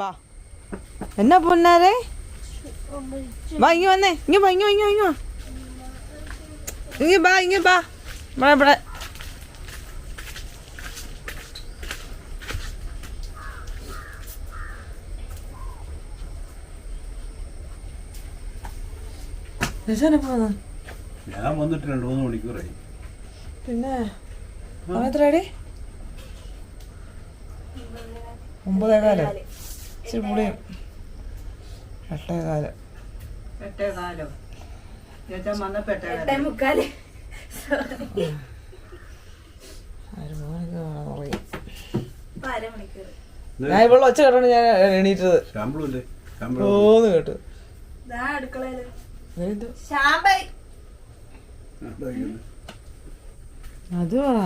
വാ. എന്നാ പൊന്നാരെ? വാ ഇങ്ങ വന്നേ. ഇങ്ങ വാ ഇങ്ങ ഇങ്ങ ഇങ്ങ വാ, ഇങ്ങ വാ. ഇങ്ങ വാ. ഇവിടെ ഇവിടെ ഞാൻ വന്നിട്ട് രണ്ട് മൂന്ന് മണിക്കൂറായി. പിന്നെ? എത്രയാടി? ഒമ്പതേകാലം? ഇച്ചിരി പുളിയും എട്ടേകാലം? എട്ടേകാലോ. ഞാൻ ഇവിടെ ഒച്ച കേട്ടോണ്ട് ഞാൻ എണീറ്റത്. ഓന്ന് കേട്ടു. ഇതെന്ത്? അത് പറ.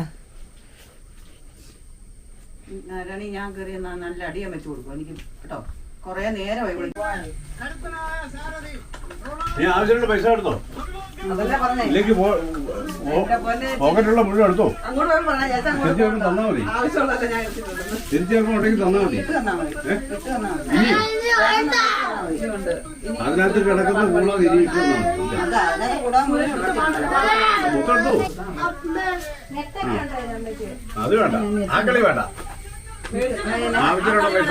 നാരായണി ഞാൻ കയറി നല്ല അടിയാൻ വെച്ച് കൊടുക്കും. എനിക്ക് കേട്ടോ കൊറേ നേരമായി നീ ആവശ്യമുള്ള പൈസ എടുത്തോ? ഇല്ലെങ്കിൽ പോക്കറ്റുള്ള മുഴുവൻ എടുത്തോ? തിരിച്ചു തന്നാ മതി. തിരിച്ചു തന്നാ മതി. ഇനി? അതിനകത്ത് കിടക്കുന്ന. മൊത്തം എടുത്തോ അത് വേണ്ട. ആ കളി വേണ്ട. ആവശ്യമുള്ള പൈസ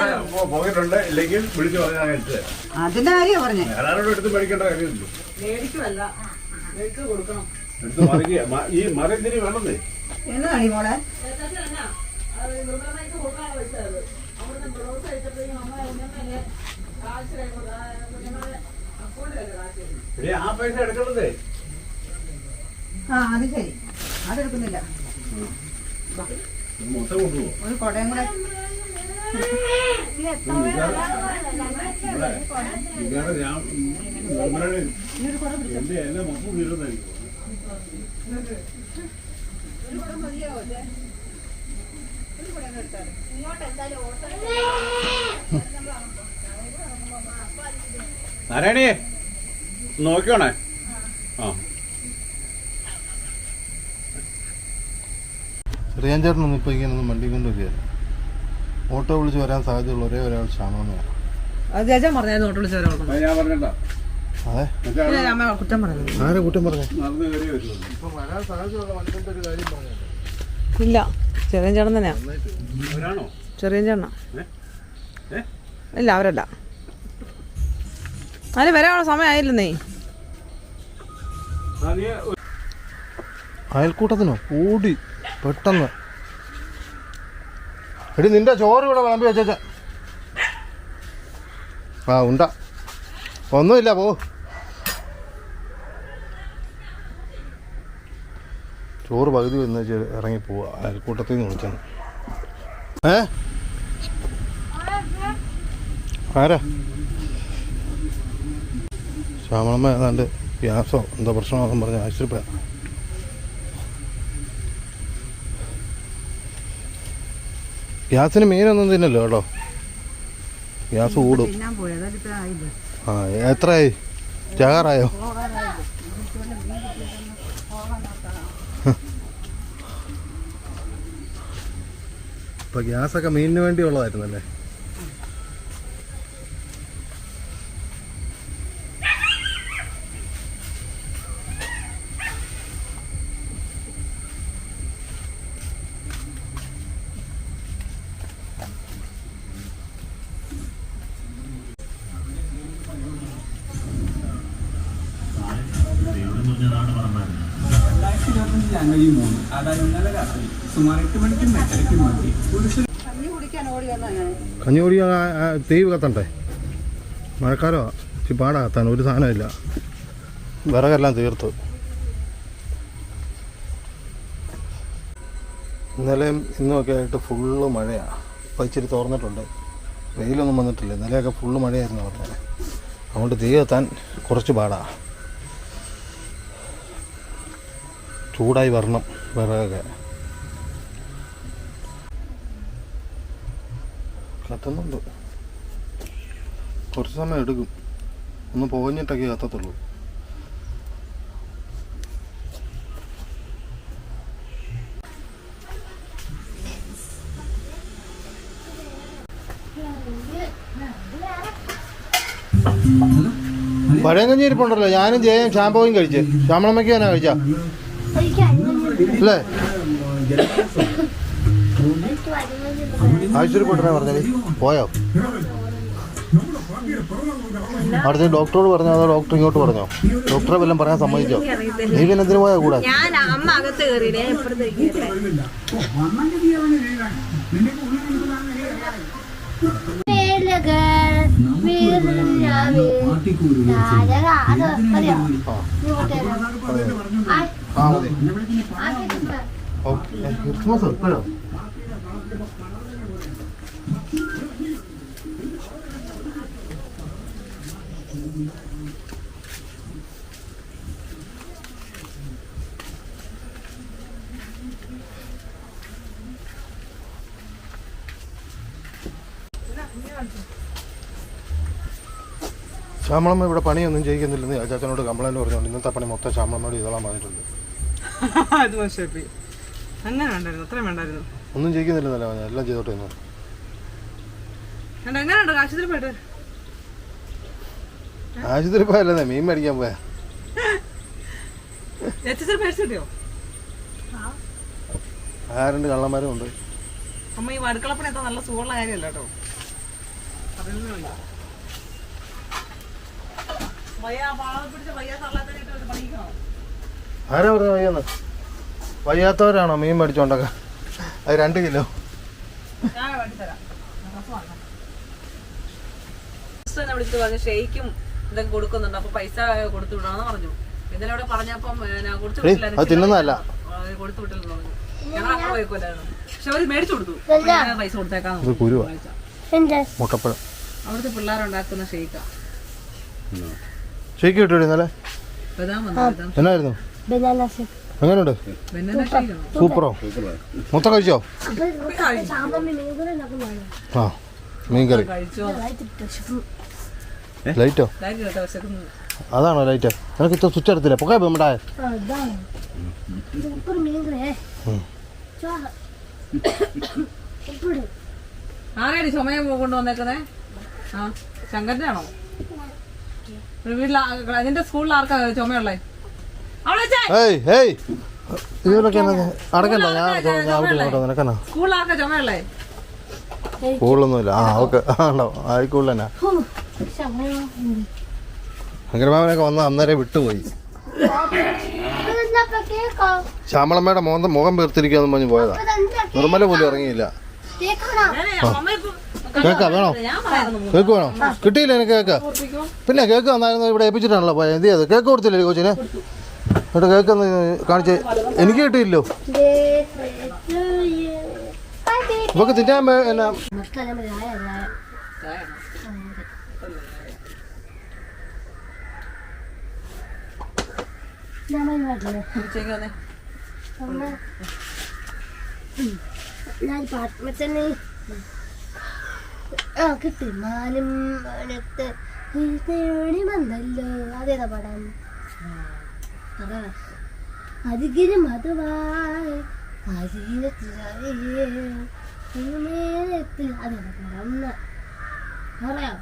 പോക്കറ്റുണ്ട് ഇല്ലെങ്കിൽ വിളിച്ചു പറഞ്ഞാൽ എടുത്ത് തരാം. അതിന്റെ കാര്യം പറഞ്ഞേ. വേറെ ആരോടും എടുത്ത് മേടിക്കേണ്ട കാര്യമില്ല മേടിക്കുമല്ല മേടിച്ചു കൊടുക്കണം. എടുത്ത് മറിക്കുക മ- ഈ വേണമെന്നേ. മോളെ? ആ പൈസ എടുക്കണ്ടേ ആ അത് ശരി. അതെടുക്കുന്നില്ല മൊത്തം കൊണ്ടുപോകും ഒരു കൊടയും കൂടെ എന്റെ മൊത്തം നാരായണി നോക്കിയോണേ ആ. റിയാൻ ചേട്ടനൊന്നും ഇപ്പോൾ ഇങ്ങനൊന്നും വണ്ടി കൊണ്ട് വരികയല്ല. ഓട്ടോ വിളിച്ച് വരാൻ സാധ്യതയുള്ള ഒരേ ഒരാൾ ശ്യാമമ്മയാണ് അത് ചേച്ചൻ പറഞ്ഞായിരുന്നു ഓട്ടോ വിളിച്ച് വരാൻ ഞാൻ പറഞ്ഞിട്ടാ. അതെ? മറ്റേ അമ്മ കുറ്റം പറഞ്ഞു ആരെ കുറ്റം പറഞ്ഞു? നടന്ന് കയറി വരുള്ളൂ ഇപ്പം വരാൻ സാധ്യതയുള്ള ഒരു കാര്യം പറഞ്ഞു. ഇല്ല ചെറിയ ചേട്ടൻ തന്നെയാ. ചെറിയ ചേട്ടനാ? ഇല്ല അവരല്ല. അതിന് വരാനുള്ള സമയമായില്ലെന്നേ. അയൽക്കൂട്ടത്തിനോ? ഓടി. പെട്ടെന്ന്. എടി നിന്റെ ചോറ് ഇവിടെ വിളമ്പി വെച്ച ആ ഉണ്ട. ഒന്നുമില്ല പോ. ചോറ് പകുതി വന്ന് ഇറങ്ങി പോവുക അയൽക്കൂട്ടത്തിൽ നിന്ന് വിളിച്ചാണ് ഏ? ആരാ? ശ്യാമളമ്മ ഏതാണ്ട് ഗ്യാസോ എന്താ പ്രശ്നമാണെന്ന് പറഞ്ഞ് ആശുപത്രി ഗ്യാസിന് മീനൊന്നും തിന്നല്ലോ കേട്ടോ. ഗ്യാസ് കൂടും. ആ എത്രയായി? ചാകാറായോ? ഇപ്പൊ ഗ്യാസൊക്കെ മീനിന് വേണ്ടിയുള്ളതായിരുന്നല്ലേ രണ്ടായിരത്തി ഇരുപത്തഞ്ച് ജനുവരി മൂന്ന് അതായത് ഇന്നലെ രാത്രി സുമാർ എട്ട് മണിക്കും എട്ടരയ്ക്കും മധ്യേ പുരുഷ കഞ്ഞി കുടിക്കാൻ ഓടി വന്നാ ഞാൻ കഞ്ഞി കുടി തീ കത്തണ്ടേ? മഴക്കാലോ? പാടാ കത്താൻ ഒരു സാധനമില്ല വിറകെല്ലാം തീർത്തു. ഇന്നലെയും ഇന്നുമൊക്കെ ആയിട്ട് ഫുള്ള് മഴയാണ് അപ്പോൾ ഇച്ചിരി തുറന്നിട്ടുണ്ട് വെയിലൊന്നും വന്നിട്ടില്ല. ഇന്നലെയൊക്കെ ഫുള്ള് മഴയായിരുന്നു പറഞ്ഞത്. അതുകൊണ്ട് തീ കത്താൻ കുറച്ച് പാടാണ് ചൂടായി വരണം വിറകൊക്കെ. കത്തുന്നുണ്ട്. കുറച്ച് സമയം എടുക്കും. ഒന്ന് പോഞ്ഞിട്ടൊക്കെ കത്തത്തുള്ളൂ. കഞ്ഞി ഇരിപ്പുണ്ടല്ലോ ഞാനും ജയം ഷാമ്പോയും കഴിച്ച്. ശ്യാമളമ്മയ്ക്ക് തന്നെ കഴിച്ചാ. അല്ലേ? ആശുപത്രി പോട്ടെ പോയോ? അടുത്ത ഡോക്ടറോട് പറഞ്ഞോ അതോ ഡോക്ടർ ഇങ്ങോട്ട് പറഞ്ഞോ? ഡോക്ടറെ വല്ലതും പറയാൻ സമ്മതിച്ചോ? നീ പിന്നെ എന്തിനു പോയാ കൂടാ? ഞാൻ അമ്മ അകത്ത് കയറി ഞാൻ എപ്പോഴത്തേക്ക് ആ മതി ഓ, ഏ, ക്രിസ്മസ് ഇപ്പോഴോ ശ്യാമളമ്മ ഇവിടെ പണിയൊന്നും ചെയ്യിക്കുന്നില്ലെന്ന് അജാച്ചനോട് കംപ്ലൈന്റ് പറഞ്ഞുകൊണ്ട് ഇന്നത്തെ പണി മൊത്തം ശ്യാമളമ്മയോട് ചെയ്തോളാൻ പറഞ്ഞിട്ടുണ്ട്. അത് മോശമായി അങ്ങനെ വേണ്ടായിരുന്നു അത്രയും വേണ്ടായിരുന്നു. ഒന്നും ചെയ്യിക്കുന്നില്ലെന്നല്ല പറഞ്ഞത്? എല്ലാം ചെയ്തോട്ടെ ഇന്ന്. കണ്ടോ എങ്ങനെയുണ്ടോ? ആശുപത്രി പോയിട്ട്? ആശുപത്രി പോയല്ലേ? മീൻ മേടിക്കാൻ പോയാ. ആ. രണ്ട് കള്ളന്മാരും ഉണ്ട്. അമ്മ ഈ അടുക്കളപ്പണി എത്ര നല്ല സുഖമുള്ള കാര്യമല്ല കേട്ടോ. ആരാ പറഞ്ഞു വയ്യെന്ന്? വയ്യാത്തവരാണോ മീൻ മേടിച്ചോണ്ടൊക്കെ? അത് രണ്ട് കിലോ. വിളിച്ചു പറഞ്ഞു ഷെയ്ക്കും ഇതൊക്കെ കൊടുക്കുന്നുണ്ട്. അപ്പൊ പൈസ കൊടുത്തു വിടാന്ന് പറഞ്ഞു. ഇന്നലെ ഇവിടെ പറഞ്ഞപ്പം ഞാൻ കൊടുത്തു വിട്ടില്ല തിന്നുന്നതല്ല. കൊടുത്തു വിട്ടില്ലെന്ന് പറഞ്ഞു. ഞങ്ങൾ അങ്ങനെ പോയിക്കോലായിരുന്നു പക്ഷെ അവർ മേടിച്ചു കൊടുത്തു. പൈസ കൊടുത്തേക്കാന്ന് അവിടുത്തെ പിള്ളേരുണ്ടാക്കുന്ന ഷെയ്ക്കാ. ഷേക്ക് കിട്ടുമോ ഇന്നലെ. എന്നായിരുന്നു? എങ്ങനെയുണ്ട്? സൂപ്പറോ. മൊത്തം കഴിച്ചോ? ആ മീൻ കറി കഴിച്ചോ ലൈറ്റോ അതാണോ ലൈറ്റ് നിനക്ക് ഇത്ര സ്വിച്ച് എടുത്തില്ല? പൊക്കെ നമ്മുടെ ആരാടി സമയം കൊണ്ടുവന്നേക്കുന്നേ? ആ ശങ്കരന്റെ ആണോ വീട്ടിൽ സ്കൂളിൽ ആർക്കാ ചുമയുള്ളേ? ഇതിലൊക്കെ അടക്കണ്ട ഞാൻ സ്കൂളിൽ ആർക്കാ ചുമയുള്ളേ? ആ ഓക്കെ. തന്നെ. വന്ന് അന്നേരം വിട്ടുപോയി. ശ്യാമളമ്മയുടെ മോന്ത മുഖം പേർത്തിരിക്കുക പറഞ്ഞ് പോയതാ. നിർമ്മല പോലും ഇറങ്ങിയില്ല. കേക്കാ വേണോ? കേക്ക് വേണോ കിട്ടിയില്ല എനിക്ക് കേക്ക്. പിന്നെ കേക്ക് വന്നായിരുന്നു ഇവിടെ ഏൽപ്പിച്ചിട്ടാണല്ലോ പോയത് എന്ത് ചെയ്ത്? കേക്ക് കൊടുത്തില്ലേ കോച്ചിന്? എന്നിട്ട് കേക്ക് ഒന്ന് കാണിച്ച്. എനിക്ക് കിട്ടിയില്ലോ ഇവക്ക് തിന്നാൻ എന്നാ? ഞാൻ പാട്ട് പാട്ട്മത്തന്നെ ആ കിട്ടി മാനും അടുത്ത് തേടി വന്നല്ലോ. അതേതാ പടം അതാ. അതികിരി മധുവായി അതേതാ പടം? പറയാം.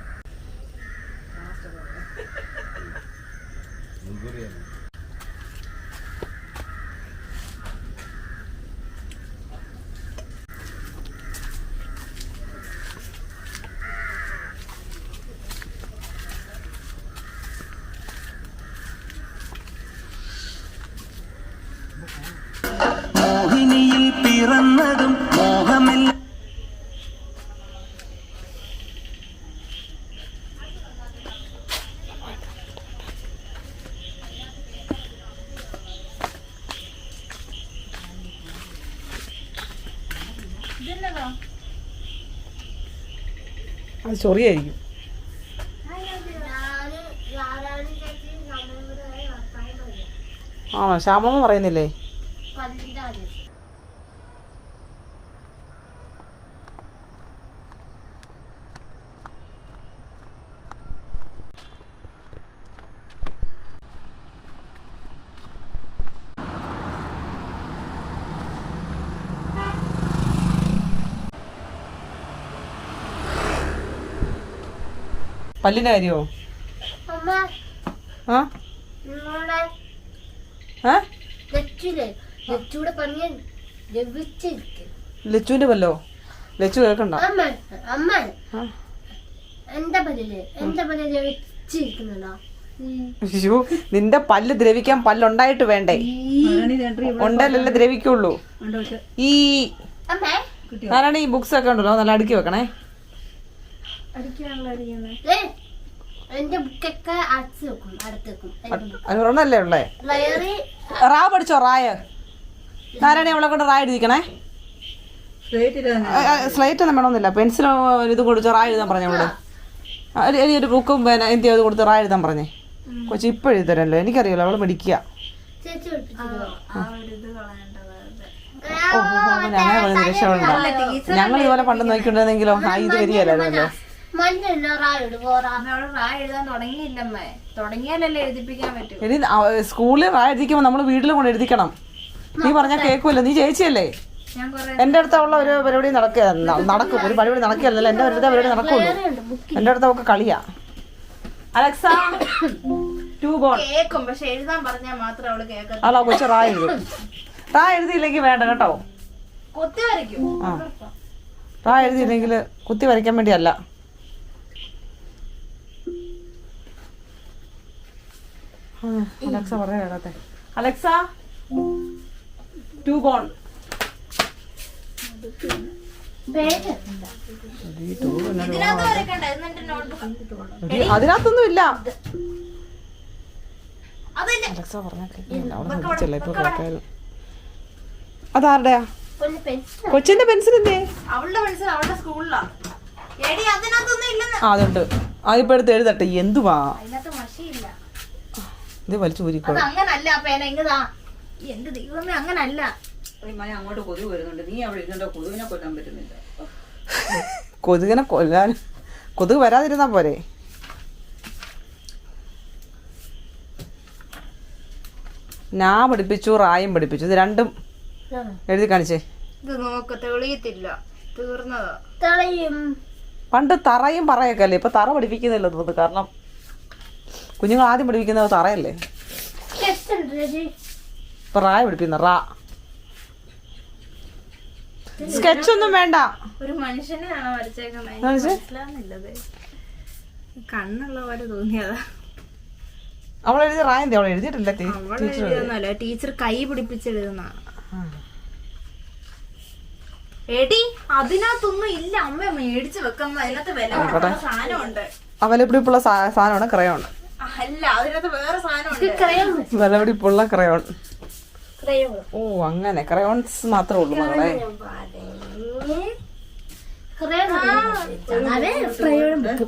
അത് ചൊറിയായിരിക്കും. ആണോ? ശ്യാമെന്ന് പറയുന്നില്ലേ പതിന്റെ ആദ്യം പല്ലിന്റെ കാര്യമോ ആ? ലച്ചുവിന്റെ പല്ലോ ലച്ചു കേൾക്കണ്ട. അമ്മ അമ്മ. ആ. എന്റെ പല്ലിൽ എന്റെ പല്ല് ജപിച്ചിരിക്കുന്നുണ്ടോ അയ്യോ നിന്റെ പല്ല് ദ്രവിക്കാൻ പല്ലുണ്ടായിട്ട് വേണ്ടേ? ഉണ്ടല്ലേ ദ്രവിക്കുള്ളൂ. ഈ അമ്മേ. ആരാണ് ഈ ബുക്സ് ഒക്കെ ഉണ്ടല്ലോ? നല്ല അടുക്കി വെക്കണേ. ഏ, എന്റെ ബുക്കൊക്കെ അടച്ചു വെക്കും അടുത്ത് വെക്കും ഒരെണ്ണല്ലേ ഉള്ളേ വയറി റാ പഠിച്ചോ റായ നാരായണി അവളെ കൊണ്ട് റായ എഴുതിക്കണേ സ്ലേറ്റ് ഒന്നും വേണമെന്നില്ല പെൻസിൽ ഇത് കൊടുത്ത് റായ എഴുതാൻ പറഞ്ഞു അവൾ ആ, ഒരു- ഒരു ബുക്കും പിന്നെ എന്ത് ചെയ്ത് കൊടുത്ത് റായ എഴുതാൻ പറഞ്ഞേ കൊച്ചു ഇപ്പൊ എഴുതരല്ലോ എനിക്കറിയാലോ അവൾ? ഓ അങ്ങനെ പറഞ്ഞ രക്ഷപ്പെടണ്ട ഞങ്ങൾ ഇതുപോലെ പണ്ട് നോക്കിയിട്ടുണ്ടെന്നെങ്കിലോ ആ ഇത് വരികയല്ലായിരുന്നല്ലോ പറ്റൂ. സ്കൂളിൽ റായ എഴുതിക്കുമ്പോ നമ്മൾ വീട്ടിൽ കൊണ്ട് എഴുതിക്കണം. നീ പറഞ്ഞ കേക്കുമല്ലോ നീ ചേച്ചിയല്ലേ? എന്റെ കുറെ എന്റെ അടുത്തുള്ള ഒരു പരിപാടി നടക്കുക നടക്കും. ഒരു പരിപാടി നടക്കുകയല്ലോ എന്റെ അടുത്ത പരിപാടി നടക്കുള്ളൂ. എന്റെ അടുത്ത് ഒക്കെ കളിയാ. അലക്സ ടു ബോൾ കേക്കും പക്ഷെ എഴുതാൻ പറഞ്ഞാൽ മാത്രം അവൾ കേൾക്കത്ത അല്ല കൊച്ചു റായ എഴുതും. റാ എഴുതിയില്ലെങ്കിൽ വേണ്ട കേട്ടോ. റായ എഴുതിയില്ലെങ്കിൽ കുത്തി വരയ്ക്കാൻ വേണ്ടിയല്ല. അലക്സ പറഞ്ഞു കേട്ടെ അലക്സ ടു ബോൾ അതിനകത്തൊന്നും ഇല്ല. അലക്സ കേൾക്കാനും അതാരുടെയാ? കൊച്ചിന്റെ പെൻസിൽ എന്തേ അവളുടെ അവളുടെ അതുണ്ട്. അതിപ്പോ എടുത്ത് എഴുതട്ടെ. എന്തുവാ? അതിനകത്ത് മഷിയില്ല ഇത് വലിച്ചു ഊരിക്കോളും അങ്ങനല്ല പേന ഇങ്ങതാ. എന്റെ ദൈവമേ അങ്ങനല്ല. മഴ അങ്ങോട്ട് കൊതുക് വരുന്നുണ്ട്. നീ അവിടെ കൊതുകിനെ കൊല്ലാൻ പറ്റുന്നില്ല. കൊതുകിനെ കൊല്ലാൻ കൊതുക് വരാതിരുന്നാ പോരെ. ഞാൻ പഠിപ്പിച്ചു റായും പഠിപ്പിച്ചു. ഇത് രണ്ടും എഴുതി കാണിച്ചേ. ഇത് നോക്ക് തെളിയത്തില്ല. തീർന്നതാ. തളയും. പണ്ട് തറയും പറയൊക്കെ അല്ലേ? ഇപ്പൊ തറ പഠിപ്പിക്കുന്നില്ല തോന്നുന്നു. കാരണം കുഞ്ഞുങ്ങൾ ആദ്യം പഠിപ്പിക്കുന്നത് തറയല്ലേ ഇപ്പൊ റായ പഠിപ്പിക്കുന്ന റാ. സ്കെച്ച് ഒന്നും വേണ്ട. ഒരു മനുഷ്യനെയാണോ വരച്ചേക്കുന്നത്? കണ്ണുള്ള പോലെ തോന്നിയതാ. അവൾ എഴുതി റായ എന്തേ അവൾ എഴുതിയിട്ടില്ല ടീച്ചർ ടീച്ചർ കൈ പിടിപ്പിച്ചെഴുതുന്ന എടി അതിനകത്തൊന്നും ഇല്ല. അമ്മ മേടിച്ചു വെക്കുന്ന അതിനകത്ത് വില സാധനമുണ്ട്. അവലപ്പിടിപ്പുള്ള സാധനമാണ് ക്രയോൺ അല്ല അതിനകത്ത് വേറെ സാധനമുണ്ട്. ക്രയോൺ. വിലപിടിപ്പുള്ള ക്രയോൺ. ക്രയോൺ. ഓ അങ്ങനെ. ക്രയോൺസ് മാത്രമേ ഉള്ളൂ മകളെ. ക്രയോൺ അതെ ക്രയോൺ ബുക്ക്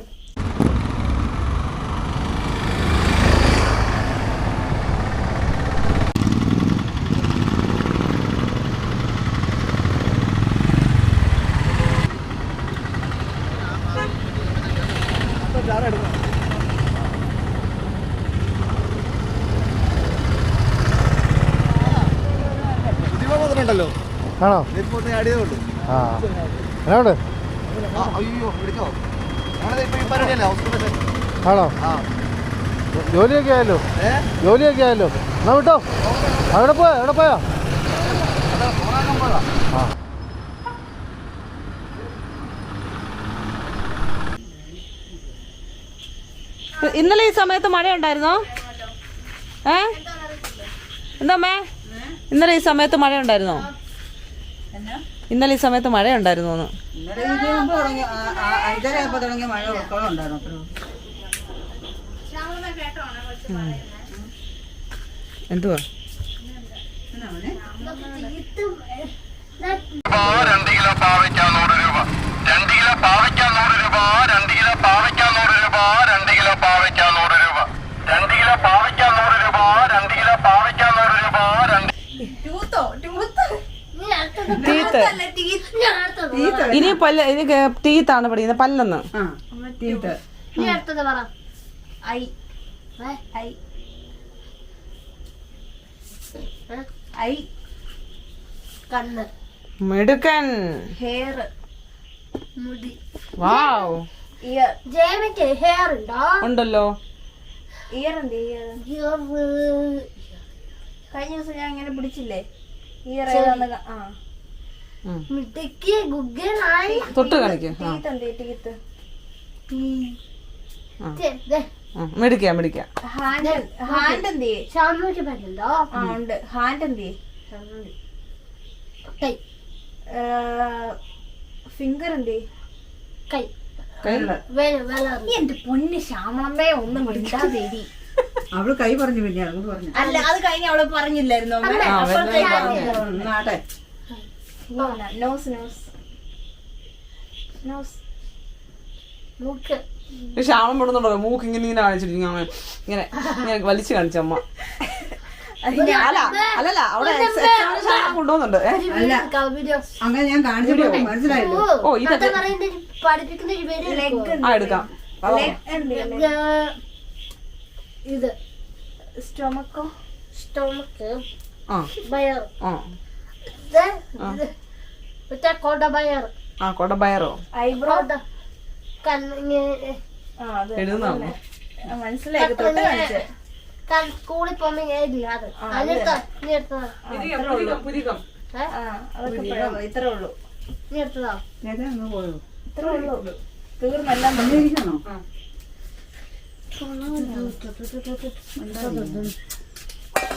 ആണോ? ആ. ആണോ? ജോലിയൊക്കെ ആയല്ലോ? ജോലിയൊക്കെ ആയല്ലോ? എന്നാ വിട്ടോ. അവിടെ പോയോ? എവിടെ പോയോ? ആ. ഇന്നലെ ഈ സമയത്ത് മഴ ഉണ്ടായിരുന്നോ ഏ എന്താമ്മേ ഇന്നലെ ഈ സമയത്ത് മഴ ഉണ്ടായിരുന്നോ ഇന്നലെ ഈ സമയത്ത് മഴ ഉണ്ടായിരുന്നോ എന്ന്. എന്തുവാ? രണ്ട് കിലോ പാവയ്ക്ക നൂറ് രൂപ. രണ്ട് കിലോ പാവയ്ക്ക നൂറ് രൂപ. രണ്ട് കിലോ പാവയ്ക്ക നൂറ് രൂപ രണ്ട് കിലോ പാവയ്ക്ക നൂറ് രൂപ രണ്ട് കിലോ പാവയ്ക്ക നൂറ് രൂപ രണ്ട് കിലോ പാവയ്ക്ക നൂറ് രൂപ രണ്ട് ടൂത്തോ ടൂത്ത് അടുത്തത് ഇനി പല്ല് ഇനി തീത്താണ് പഠിക്കുന്നത് പല്ലെന്ന്. ആ തീർത്ത് നീ അടുത്തത് പറ. ഐ. ഏ? ഐ. ഐ. കണ്ണ്. മിടുക്കൻ. ഹെയർ. മുടി. വാവ്. ജയമയ്ക്ക് ഹെയർ ഉണ്ടോ? ഉണ്ടല്ലോ. ഇയർ എന്ത് ഇയർ. ഇയർ. കഴിഞ്ഞ ദിവസം ഞാൻ ഇങ്ങനെ പിടിച്ചില്ലേ? ഇയർ ഏതാന്ന് ആ. തൊട്ട് കാണിക്ക്. മെടിക്കാം മെടിക്കാം ഹാൻഡ് ഹാൻഡ് എന്ത് ഉണ്ട്. ഹാൻഡ് എന്ത് കൈ. ഫിംഗർ എന്ത്? കൈ. എന്റെ പൊന്ന് ശ്യാമളമ്മേ ഒന്നും മിണ്ടാതേടി അവൾ കൈ പറഞ്ഞു പിന്നെ അങ്ങോട്ട് പറഞ്ഞു. അല്ല അത് കഴിഞ്ഞ അവൾ പറഞ്ഞില്ലായിരുന്നു? വരുന്നത് നാട്ടെ നോസ് നോസ് നോസ് മൂക്ക്. ഈ ശ്യാമം വിടുന്നുണ്ടോ മൂക്ക് ഇങ്ങനെ ഇങ്ങനെ കാണിച്ചിരിക്കും അമ്മ ഇങ്ങനെ ഇങ്ങനെ വലിച്ചു കാണിച്ചമ്മ അല്ല അല്ലല്ല അവിടെ കൊണ്ടുപോകുന്നുണ്ട്. അങ്ങനെ ഞാൻ മനസ്സിലായല്ലോ. ഓ ഇതൊക്കെ ആ എടുക്കാം. ഇത്. സ്റ്റൊമക്കോ സ്റ്റോമക്ക് ആ. ആ. മറ്റേ കോട ബയർ ആ കൊടബയറോ ഐബ്രോ. മനസ്സിലായി തൊട്ട് കാണിച്ചേ. സ്കൂളിൽ ഇത്രേ ഉള്ളൂ. ഇത്രേ ഉള്ളൂ. തീർന്നെല്ലാം അല്ല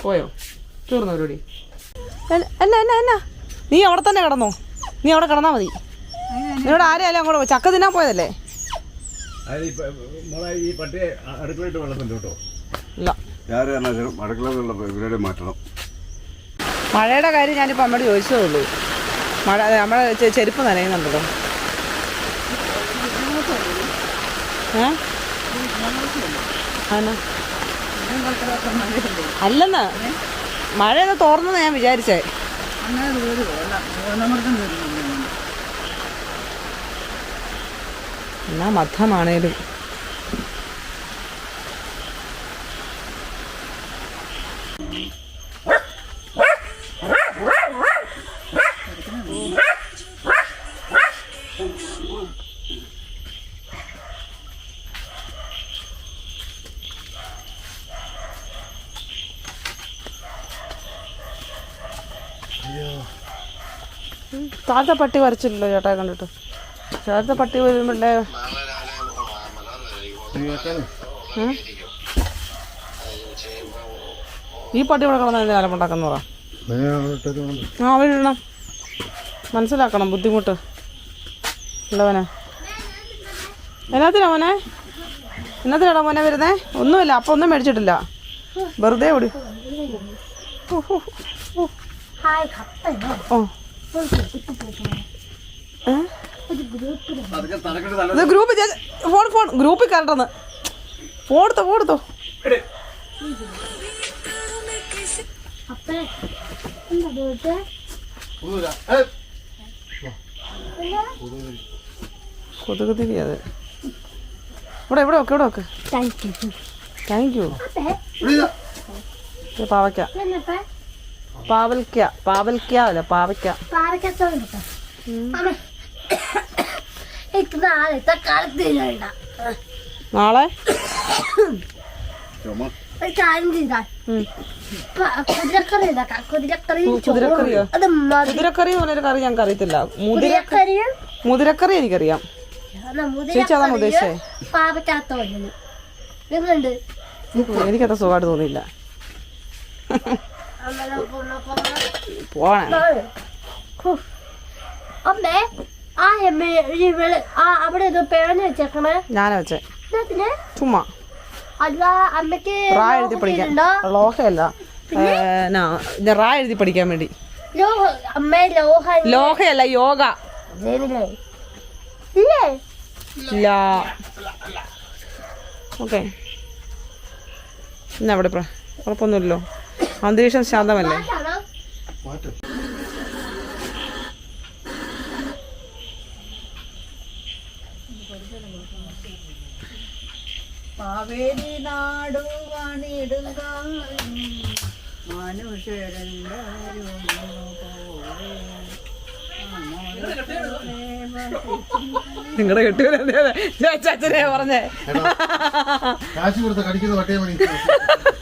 പോയോ? തീർന്നോ എന്നാ എന്നാ എന്നാ നീ അവിടെ തന്നെ കിടന്നോ. നീ അവിടെ കിടന്നാ മതി. നിന്നോട് ആരെയല്ല അങ്ങോട്ട് ചക്ക തിന്നാൻ പോയതല്ലേ? മഴയുടെ കാര്യം ഞാനിപ്പോൾ അമ്മയോട് ചോദിച്ചതേ ഉള്ളൂ മഴ നമ്മുടെ ചെരുപ്പ് നനയുന്നുണ്ടല്ലോ. ഏ? അല്ലെന്ന്. മഴയൊന്ന് തോർന്നെന്ന് ഞാൻ വിചാരിച്ചേ. അങ്ങനെ ദൂരം ഓണമൃതം വരുന്നു എന്നാ മധ്യമാണേലും താഴത്തെ പട്ടി വരച്ചില്ലല്ലോ ചേട്ടാ കണ്ടിട്ട്. ചേട്ടത്തെ പട്ടി വരുമ്പോഴേ? ഈ പട്ടി ഇവിടെ കിടന്ന എന്തിനാ അലമ്പുണ്ടാക്കുന്ന പറ. ആ അവരിടണം മനസ്സിലാക്കണം ബുദ്ധിമുട്ട്. ഉള്ളവനെ. എന്നാത്തിനാ മോനെ? എന്നത്തിനാടാ മോനെ വരുന്നേ? ഒന്നുമില്ല അപ്പം ഒന്നും മേടിച്ചിട്ടില്ല. വെറുതെ ഓടി. ഹായ് 갔다요. ഇത് ഗ്രൂപ്പ് ഫോൺ ഫോൺ. ഗ്രൂപ്പിൽ കയറട്ടെന്ന് ഫോൺ എടുത്തോ ഫോൺ എടുത്തോ കൊതുക് തിരി അത്. ഇവിടെ ഇവിടെ വെക്ക് ഇവിടെ വെക്ക് താങ്ക് യു പാവയ്ക്ക. പാവൽക്ക പാവൽക്ക അല്ല പാവയ്ക്ക. നാളെ. കുതിരക്കറി കറി ഞങ്ങൾക്ക് അറിയത്തില്ല മുതിരക്കറി എനിക്കറിയാം. ചേച്ചി അതാണ് ഉദ്ദേശിച്ചേ. എനിക്കത്ര സുഖമായിട്ട് തോന്നിയില്ല. പോണേ അമ്മേ ആ അവിടെ ഇത് പേന്ന് വെച്ചേക്കണേ. ഞാനാ വെച്ചേ. ചുമ്മാ. അല്ല അമ്മയ്ക്ക് റാ എഴുതി പഠിക്കാൻ ലോഹയല്ല. റാ എഴുതി പഠിക്കാൻ വേണ്ടി. ലോഹയല്ല യോഗ. ഓക്കെ. എന്നാ അവിടെ കുഴപ്പമൊന്നുമില്ലല്ലോ അന്തരീക്ഷം ശാന്തമല്ലേ? കാവേരി നാടു മനുഷ്യരെല്ലാരും നിങ്ങളുടെ കെട്ടിയവരെ അച്ഛനെ പറഞ്ഞേ. കാശ് കൊടുത്ത കടിക്കുന്ന പട്ടയം മണി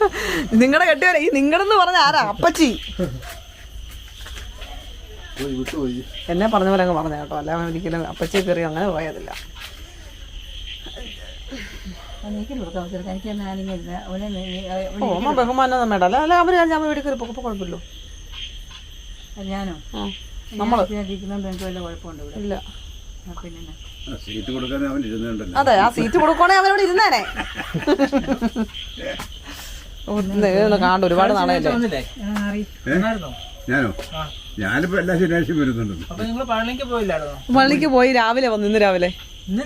നിങ്ങളുടെ കെട്ടിയവരെ ഈ നിങ്ങളെന്ന് പറഞ്ഞ ആരാ? അപ്പച്ചി. എന്നെ പറഞ്ഞ പോലെ അങ്ങ് പറഞ്ഞ കേട്ടോ. അല്ലാതെ ഒരിക്കലും അപ്പച്ചി കയറി അങ്ങനെ പോയതില്ല. ബഹുമാനം അല്ല അല്ല ഞാൻ കയറി പോകുമ്പോൾ കുഴപ്പമില്ലോ ഞാനോ? നമ്മൾ. ഇല്ല. പിന്നെ സീറ്റ് കൊടുക്കാൻ അവൻ ഇരുന്നുണ്ടല്ലോ. അതെ ആ സീറ്റ് കൊടുക്കണേ അവനോട് ഇരുന്നേനെ. കാണണ്ട ഒരുപാട് നാളെയല്ലേ? വന്നില്ലേ ഞാനോ? ഞാനിപ്പോ എല്ലാ ശനിയാഴ്ചയും വരുന്നുണ്ട്. പള്ളിക്ക് പോയി രാവിലെ വന്നു ഇന്ന് രാവിലെ. ഇന്ന്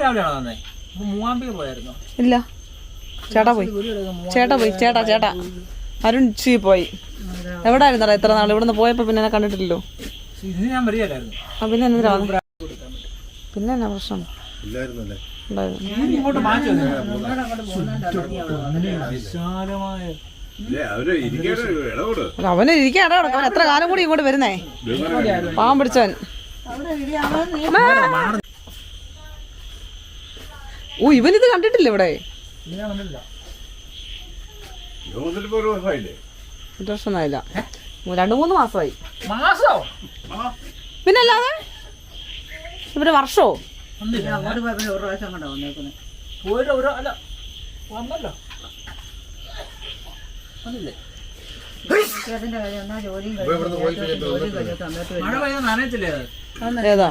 പോയായിരുന്നോ? ഇല്ല. ചേട്ടാ പോയി. ചേട്ടാ പോയി. ചേട്ടാ ചേട്ടാ. അരുൺ ചി പോയി. എവിടെ ആയിരുന്നടാ ഇത്ര നാൾ ഇവിടുന്ന് പോയപ്പോ പിന്നെ എന്നെ കണ്ടിട്ടില്ലല്ലോ. പിന്നെ? പിന്നെ എന്നാ പ്രശ്നം? ഇല്ലായിരുന്നല്ലേ? ഉണ്ടായിരുന്നു ഇരിക്കാണ് അവന് ഇരിക്കാൻ ഇട അവൻ എത്ര കാലം കൂടി ഇങ്ങോട്ട് വരുന്നേ? പാവം പിടിച്ചവൻ. ഓ ഇവൻ ഇത് കണ്ടിട്ടില്ല ഇവിടെ? വർഷമൊന്നായില്ല രണ്ടു മൂന്ന് മാസമായി. പിന്നല്ലാതെ പിന്നെ അല്ലാതെ ഇവർ വർഷോ? ഒരു പ്രാവശ്യം കണ്ടോ വന്നേക്കുന്നത് പോയിട്ട് ഒരു അല്ല വന്നല്ലോ. കാര്യം ഒന്നാ ജോലിയും കഴിഞ്ഞു ജോലി കഴിഞ്ഞിട്ട് അന്നേരത്ത് മഴ പെയ്യാൻ നനയത്തില്ലേ അത് ഏതാ?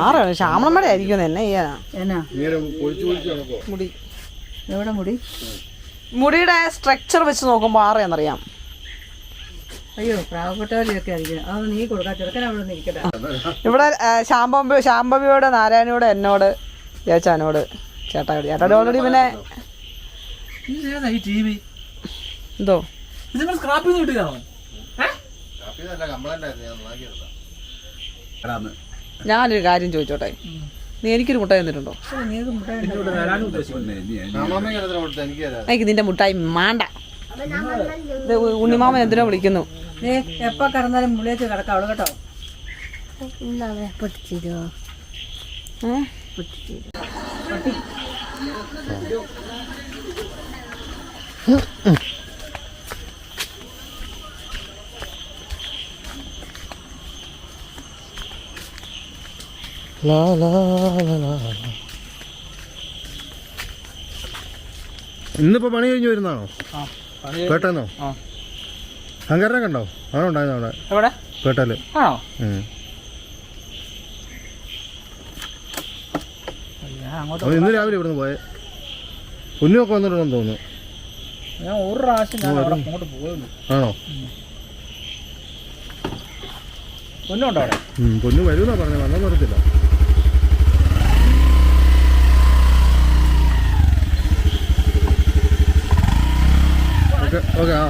ആറാണ് ശ്യാമളം മഴ ആയിരിക്കും എന്നെ ചെയ്യാനാ? മുടി. എവിടെ മുടി? മുടിയുടെ സ്ട്രക്ചർ വെച്ച് നോക്കുമ്പോൾ ആറെന്നറിയാം. അയ്യോ പ്രാവപ്പെട്ടവരെയൊക്കെ ആയിരിക്കും. അത് നീ കൊടുക്കാം ചെറുക്കൻ അവിടെ ഇവിടെ ശാമ്പമ്പി ശാമ്പവിയോട് നാരായണിയോട് എന്നോട് ചേച്ചാനോട് ചേട്ടാ ചേട്ടാ ഓൾറെഡി പിന്നെ ഈ ടി വി എന്തോ? സ്ക്രാപ്പിൽ നിന്ന് കിട്ടിയതാണോ. ഞാനൊരു കാര്യം ചോദിച്ചോട്ടെ? നീ എനിക്കൊരു മുട്ടായി തന്നിട്ടുണ്ടോ? എനിക്ക് നിന്റെ മുട്ടായി മാണ്ട. ഉണ്ണിമാമൻ എന്തിനാ വിളിക്കുന്നു? എപ്പോ കിടന്നാലും മുളിയേച്ച് കിടക്കാം അവൾ കേട്ടോ. പൊട്ടിച്ചിരോ പൊട്ടിച്ചിരുവോ? ലാ, ലാ, ലാ, ലാ. ഇന്നിപ്പോ പണി കഴിഞ്ഞ് വരുന്നതാണോ? പേട്ടെന്നോ? അങ്കാരനെ കണ്ടോ? ആണോ ഉണ്ടായിരുന്നു അവിടെ? പേട്ടൽ. ആണോ? ഇന്ന് രാവിലെ ഇവിടുന്ന് പോയെ. കുഞ്ഞൊക്കെ വന്നിട്ടുണ്ടെന്ന് തോന്നുന്നു. ഞാൻ ഒരു പ്രാവശ്യം ഞാൻ അവിടെ അങ്ങോട്ട് പോയുള്ളൂ ആണോ? പൊന്നുണ്ടോ അവിടെ? പൊന്നു വരുമെന്നാ പറഞ്ഞത് വന്നാൽ ഓക്കെ ഓക്കെ ആ.